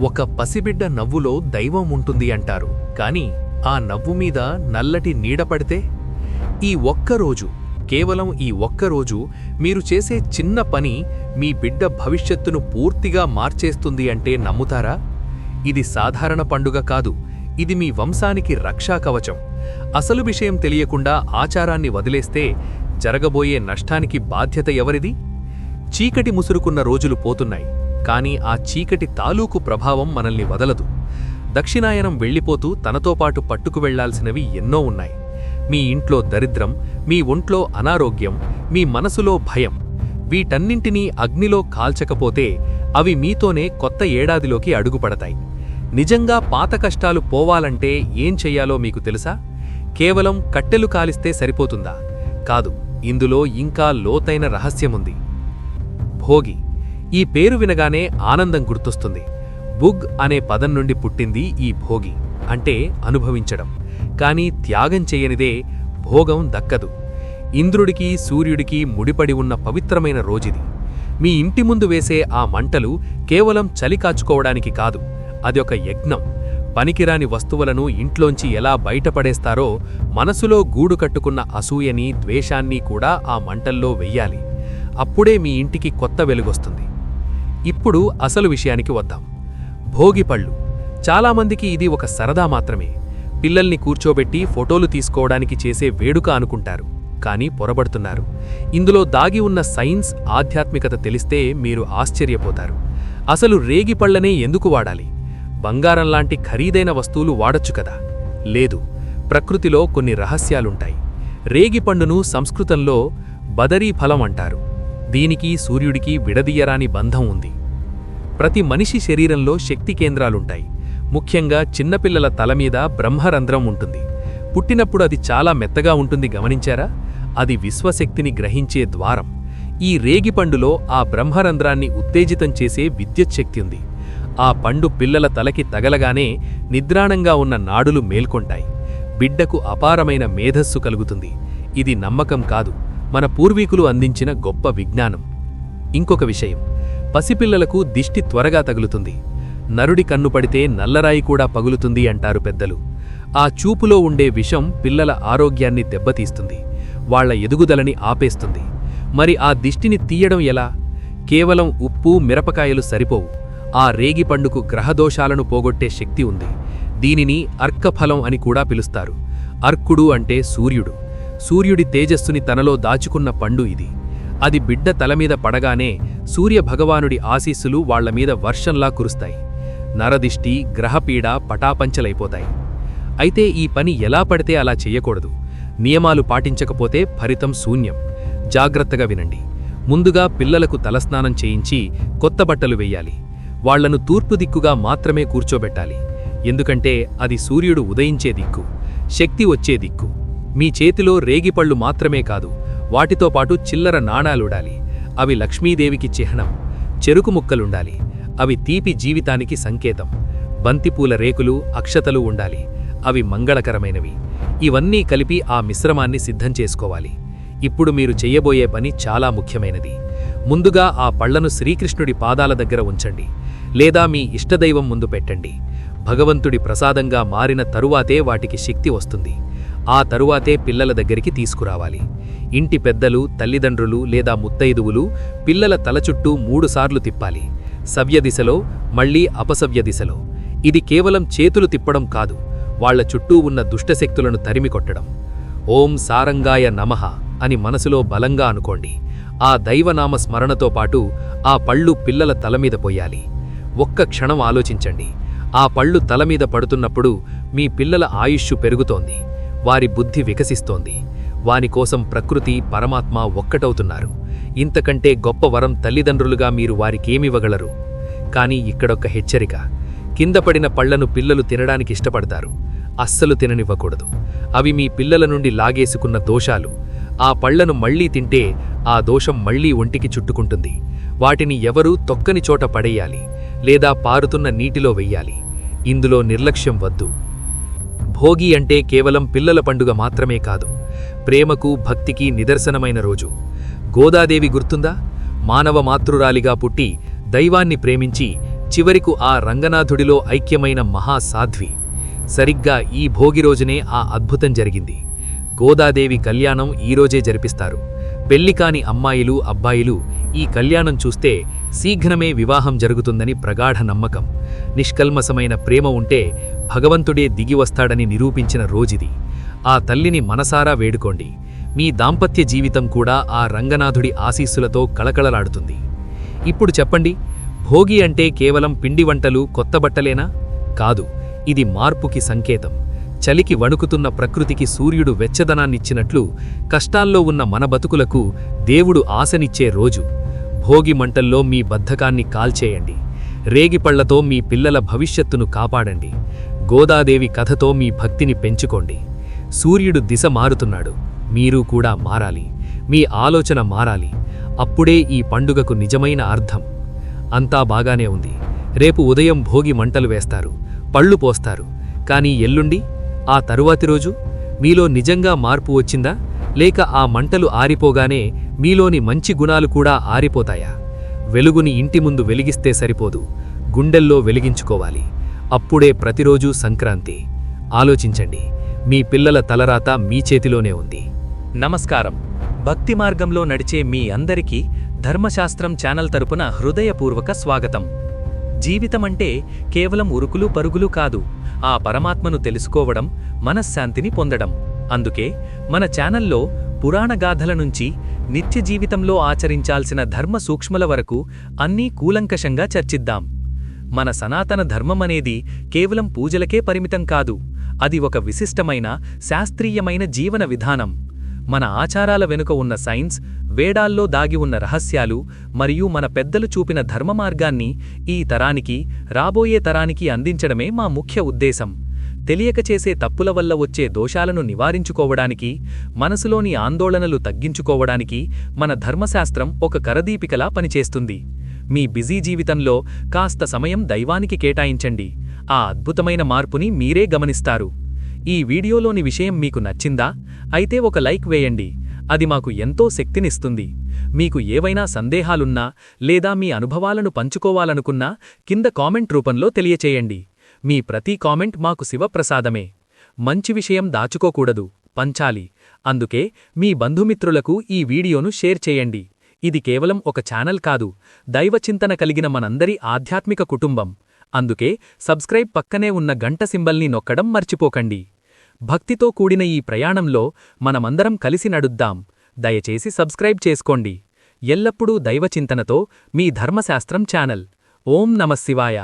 ఒక పసిబిడ్డ నవ్వులో దైవం ఉంటుంది అంటారు. కాని ఆ నవ్వు మీద నల్లటి నీడ పడితే? ఈ ఒక్కరోజు కేవలం ఈ ఒక్కరోజు మీరు చేసే చిన్న పని మీ బిడ్డ భవిష్యత్తును పూర్తిగా మార్చేస్తుంది అంటే నమ్ముతారా? ఇది సాధారణ పండుగ కాదు. ఇది మీ వంశానికి రక్షా కవచం. అసలు విషయం తెలియకుండా ఆచారాన్ని వదిలేస్తే జరగబోయే నష్టానికి బాధ్యత ఎవరిది? చీకటి ముసురుకున్న రోజులు పోతున్నాయి. కానీ ఆ చీకటి తాలూకు ప్రభావం మనల్ని వదలదు. దక్షిణాయనం వెళ్ళిపోతూ తనతో పాటు పట్టుకు వెళ్ళాల్సినవి ఎన్నో ఉన్నాయి. మీ ఇంట్లో దరిద్రం మీ ఒంట్లో అనారోగ్యం మీ మనసులో భయం వీటన్నింటినీ అగ్నిలో కాల్చకపోతే అవి మీతోనే కొత్త ఏడాదిలోకి అడుగుపడతాయి. నిజంగా పాత కష్టాలు పోవాలంటే ఏం చెయ్యాలో మీకు తెలుసా? కేవలం కట్టెలు కాలిస్తే సరిపోతుందా? కాదు ఇందులో ఇంకా లోతైన రహస్యముంది. భోగి ఈ పేరు వినగానే ఆనందం గుర్తొస్తుంది. బుగ్ అనే పదం నుండి పుట్టింది ఈ భోగి అంటే అనుభవించడం. కాని త్యాగం చేయనిదే భోగం దక్కదు. ఇంద్రుడికి సూర్యుడికి ముడిపడి ఉన్న పవిత్రమైన రోజిది. మీ ఇంటి ముందు వేసే ఆ మంటలు కేవలం చలి కాచుకోవడానికి కాదు అది ఒక యజ్ఞం. పనికిరాని వస్తువులను ఇంట్లోంచి ఎలా బయటపడేస్తారో మనసులో గూడు కట్టుకున్న అసూయని ద్వేషాన్ని కూడా ఆ మంటల్లో వెయ్యాలి. అప్పుడే మీ ఇంటికి కొత్త వెలుగొస్తుంది. ఇప్పుడు అసలు విషయానికి వద్దాం. భోగిపళ్ళు చాలామందికి ఇది ఒక సరదా మాత్రమే. పిల్లల్ని కూర్చోబెట్టి ఫోటోలు తీసుకోవడానికి చేసే వేడుక అనుకుంటారు. కానీ పొరబడుతున్నారు. ఇందులో దాగి ఉన్న సైన్స్ ఆధ్యాత్మికత తెలిస్తే మీరు ఆశ్చర్యపోతారు. అసలు రేగిపళ్ళనే ఎందుకు వాడాలి? బంగారంలాంటి ఖరీదైన వస్తువులు వాడొచ్చు కదా? లేదు. ప్రకృతిలో కొన్ని రహస్యాలుంటాయి. రేగిపండును సంస్కృతంలో బదరీ ఫలం అంటారు. దీనికి సూర్యుడికి విడదీయరాని బంధం ఉంది. ప్రతి మనిషి శరీరంలో శక్తి కేంద్రాలుంటాయి. ముఖ్యంగా చిన్నపిల్లల తలమీద బ్రహ్మరంధ్రం ఉంటుంది. పుట్టినప్పుడు అది చాలా మెత్తగా ఉంటుంది గమనించారా? అది విశ్వశక్తిని గ్రహించే ద్వారం. ఈ రేగిపండులో ఆ బ్రహ్మరంధ్రాన్ని ఉత్తేజితం చేసే విద్యుత్ శక్తి ఉంది. ఆ పండు పిల్లల తలకి తగలగానే నిద్రాణంగా ఉన్న నాడులు మేల్కొంటాయి. బిడ్డకు అపారమైన మేధస్సు కలుగుతుంది. ఇది నమ్మకం కాదు. మన పూర్వీకులు అందించిన గొప్ప విజ్ఞానం. ఇంకొక విషయం పసిపిల్లలకు దిష్టి త్వరగా తగులుతుంది. నరుడి కన్ను పడితే నల్లరాయి కూడా పగులుతుంది అంటారు పెద్దలు. ఆ చూపులో ఉండే విషం పిల్లల ఆరోగ్యాన్ని దెబ్బతీస్తుంది వాళ్ళ ఎదుగుదలని ఆపేస్తుంది. మరి ఆ దిష్టిని తీయడం ఎలా? కేవలం ఉప్పు మిరపకాయలు సరిపోవు. ఆ రేగిపండుకు గ్రహదోషాలను పోగొట్టే శక్తి ఉంది. దీనిని అర్కఫలం అని కూడా పిలుస్తారు. అర్కుడు అంటే సూర్యుడు. సూర్యుడి తేజస్సుని తనలో దాచుకున్న పండు ఇది. అది బిడ్డ తలమీద పడగానే సూర్యభగవానుడి ఆశీస్సులు వాళ్ళమీద వర్షంలా కురుస్తాయి. నరదిష్టి గ్రహపీడ పటాపంచలైపోతాయి. అయితే ఈ పని ఎలా పడితే అలా చెయ్యకూడదు నియమాలు పాటించకపోతే ఫలితం శూన్యం. జాగ్రత్తగా వినండి. ముందుగా పిల్లలకు తలస్నానం చేయించి కొత్త బట్టలు వెయ్యాలి వాళ్ళను తూర్పు దిక్కుగా మాత్రమే కూర్చోబెట్టాలి. ఎందుకంటే అది సూర్యుడు ఉదయించే దిక్కు శక్తి వచ్చే దిక్కు. మీ చేతిలో రేగిపళ్ళు మాత్రమే కాదు వాటితో పాటు చిల్లర నాణాలుడాలి. అవి లక్ష్మీదేవికి చిహ్నం చెరుకు ముక్కలుండాలి. అవి తీపి జీవితానికి సంకేతం. బంతిపూల రేకులు అక్షతలు ఉండాలి. అవి మంగళకరమైనవి. ఇవన్నీ కలిపి ఆ మిశ్రమాన్ని సిద్ధం చేసుకోవాలి. ఇప్పుడు మీరు చెయ్యబోయే పని చాలా ముఖ్యమైనది. ముందుగా ఆ పళ్ళను శ్రీకృష్ణుడి పాదాల దగ్గర ఉంచండి. లేదా మీ ఇష్టదైవం ముందు పెట్టండి. భగవంతుడి ప్రసాదంగా మారిన తరువాతే వాటికి శక్తి వస్తుంది. ఆ తరువాతే పిల్లల దగ్గరికి తీసుకురావాలి. ఇంటి పెద్దలు తల్లిదండ్రులు లేదా ముత్తైదువులు పిల్లల తల చుట్టూ మూడుసార్లు తిప్పాలి. సవ్య దిశలో మళ్ళీ అపసవ్య దిశలో. ఇది కేవలం చేతులు తిప్పడం కాదు వాళ్ళ చుట్టూ ఉన్న దుష్టశక్తులను తరిమికొట్టడం ఓం సారంగాయ నమః అని మనసులో బలంగా అనుకోండి. ఆ దైవనామ స్మరణతో పాటు ఆ పళ్ళు పిల్లల తలమీద పోయాలి. ఒక్క క్షణం ఆలోచించండి. ఆ పళ్ళు తలమీద పడుతున్నప్పుడు మీ పిల్లల ఆయుష్షు పెరుగుతోంది. వారి బుద్ధి వికసిస్తోంది. వానికోసం ప్రకృతి పరమాత్మ ఒక్కటవుతున్నారు. ఇంతకంటే గొప్ప వరం తల్లిదండ్రులుగా మీరు వారికేమివ్వగలరు? కాని ఇక్కడొక్క హెచ్చరిక. కింద పడిన పళ్ళను పిల్లలు తినడానికి ఇష్టపడతారు. అస్సలు తిననివ్వకూడదు. అవి మీ పిల్లల నుండి లాగేసుకున్న దోషాలు. ఆ పళ్ళను మళ్ళీ తింటే ఆ దోషం మళ్ళీ ఒంటికి చుట్టుకుంటుంది. వాటిని ఎవరూ తొక్కని చోట పడేయాలి. లేదా పారుతున్న నీటిలో వెయ్యాలి. ఇందులో నిర్లక్ష్యం వద్దు. భోగి అంటే కేవలం పిల్లల పండుగ మాత్రమే కాదు ప్రేమకు భక్తికి నిదర్శనమైన రోజు. గోదాదేవి గుర్తుందా? మానవ మాతృరాలిగా పుట్టి దైవాన్ని ప్రేమించి చివరికు ఆ రంగనాథుడిలో ఐక్యమైన మహాసాధ్వి. సరిగ్గా ఈ భోగి రోజునే ఆ అద్భుతం జరిగింది. గోదాదేవి కళ్యాణం ఈరోజే జరిపిస్తారు. పెళ్ళికాని అమ్మాయిలు అబ్బాయిలు ఈ కళ్యాణం చూస్తే శీఘ్రమే వివాహం జరుగుతుందని ప్రగాఢ నమ్మకం. నిష్కల్మసమైన ప్రేమ ఉంటే భగవంతుడే దిగి వస్తాడని నిరూపించిన రోజిది. ఆ తల్లిని మనసారా వేడుకోండి. మీ దాంపత్య జీవితం కూడా ఆ రంగనాథుడి ఆశీస్సులతో కళకళలాడుతుంది. ఇప్పుడు చెప్పండి భోగి అంటే కేవలం పిండి వంటలు కొత్త బట్టలేనా? కాదు ఇది మార్పుకి సంకేతం. చలికి వణుకుతున్న ప్రకృతికి సూర్యుడు వెచ్చదనాన్నిచ్చినట్లు కష్టాల్లో ఉన్న మన బతుకులకు దేవుడు ఆశనిచ్చే రోజు. భోగి మంటల్లో మీ బద్ధకాన్ని కాల్చేయండి. రేగిపళ్ళతో మీ పిల్లల భవిష్యత్తును కాపాడండి. గోదాదేవి కథతో మీ భక్తిని పెంచుకోండి. సూర్యుడు దిశ మారుతున్నాడు. మీరు కూడా మారాలి. మీ ఆలోచన మారాలి. అప్పుడే ఈ పండుగకు నిజమైన అర్థం. అంతా బాగానే ఉంది. రేపు ఉదయం భోగి మంటలు వేస్తారు. పళ్ళు పోస్తారు. కానీ ఎల్లుండి? ఆ తరువాతి రోజు? మీలో నిజంగా మార్పు వచ్చిందా? లేక ఆ మంటలు ఆరిపోగానే మీలోని మంచి గుణాలు కూడా ఆరిపోతాయా? వెలుగుని ఇంటి ముందు వెలిగిస్తే సరిపోదు. గుండెల్లో వెలిగించుకోవాలి. అప్పుడే ప్రతిరోజూ సంక్రాంతి. ఆలోచించండి మీ పిల్లల తలరాత మీ చేతిలోనే ఉంది. నమస్కారం. భక్తి మార్గంలో నడిచే మీ అందరికీ ధర్మశాస్త్రం ఛానల్ తరపున హృదయపూర్వక స్వాగతం. జీవితమంటే కేవలం ఉరుకులు పరుగులు కాదు ఆ పరమాత్మను తెలుసుకోవడం మనశ్శాంతిని పొందడం. అందుకే మన ఛానల్లో పురాణగాథల నుంచి నిత్య జీవితంలో ఆచరించాల్సిన ధర్మ సూక్ష్మల వరకు అన్నీ కూలంకషంగా చర్చిద్దాం. మన సనాతన ధర్మమనేది కేవలం పూజలకే పరిమితం కాదు. అది ఒక విశిష్టమైన శాస్త్రీయమైన జీవన విధానం. మన ఆచారాల వెనుక ఉన్న సైన్స్ వేడాల్లో దాగి ఉన్న రహస్యాలు మరియు మన పెద్దలు చూపిన ధర్మ మార్గాన్ని ఈ తరానికి రాబోయే తరానికి అందించడమే మా ముఖ్య ఉద్దేశం. తెలియక చేసే తప్పుల వల్ల వచ్చే దోషాలను నివారించుకోవడానికి మనసులోని ఆందోళనలు తగ్గించుకోవడానికి మన ధర్మశాస్త్రం ఒక కరదీపికలా పనిచేస్తుంది. మీ బిజీ జీవితంలో కాస్త సమయం దైవానికి కేటాయించండి. ఆ అద్భుతమైన మార్పుని మీరే గమనిస్తారు. ఈ వీడియోలోని విషయం మీకు నచ్చిందా? అయితే ఒక లైక్ వేయండి. అది మాకు ఎంతో శక్తినిస్తుంది. మీకు ఏవైనా సందేహాలున్నా లేదా మీ అనుభవాలను పంచుకోవాలనుకున్నా కింద కామెంట్ రూపంలో తెలియచేయండి. మీ ప్రతి కామెంట్ మాకు శివప్రసాదమే. మంచి విషయం దాచుకోకూడదు. పంచాలి. అందుకే మీ బంధుమిత్రులకు ఈ వీడియోను షేర్ చేయండి. ఇది కేవలం ఒక ఛానల్ కాదు దైవచింతన కలిగిన మనందరి ఆధ్యాత్మిక కుటుంబం. అందుకే సబ్స్క్రైబ్ పక్కనే ఉన్న గంట సింబల్ని నొక్కడం మర్చిపోకండి. భక్తితో కూడిన ఈ ప్రయాణంలో మనమందరం కలిసి నడుద్దాం. దయచేసి సబ్స్క్రైబ్ చేసుకోండి. ఎల్లప్పుడూ దైవచింతనతో మీ ధర్మశాస్త్రం ఛానల్. ఓం నమశివాయ